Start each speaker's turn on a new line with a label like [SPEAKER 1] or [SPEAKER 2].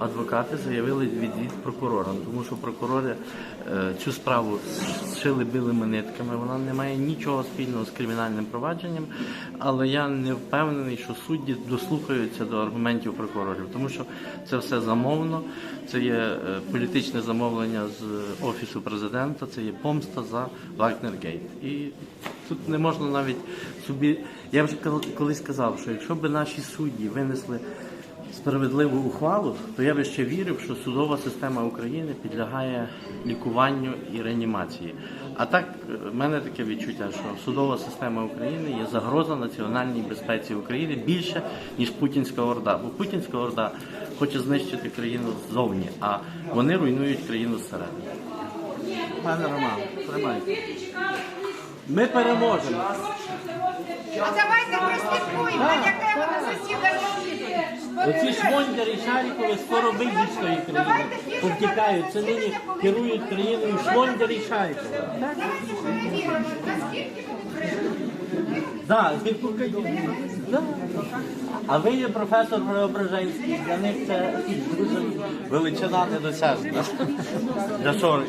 [SPEAKER 1] адвокати заявили відвід прокурорам, тому що прокурори е, цю справу зшили білими нитками. Вона не має нічого спільного з кримінальним провадженням, але я не впевнений, що судді дослухаються до аргументів прокурорів, тому що це все замовно. Це є е, політичне замовлення з офісу президента, це є помста за Вагнергейт. І тут не можна навіть собі. Я вже колись казав, що якщо б наші судді винесли справедливу ухвалу, то я би ще вірив, що судова система України підлягає лікуванню і реанімації. А так, е, в мене таке відчуття, що судова система України є загроза національній безпеці України більше, ніж Путінська Орда. Бо Путінська Орда хоче знищити країну ззовні, а вони руйнують країну зсередини. Пане Роман, тримайте. Ми переможемо.
[SPEAKER 2] А давайте прослідкуємо,
[SPEAKER 1] Оці шмондери шарікові скоро вийдуть з тої країни. Повтікають. Це нині керують країною шмондери і шарікові. Да. А ви є професор Преображенський. Для них це дуже величина недосяжна. Для.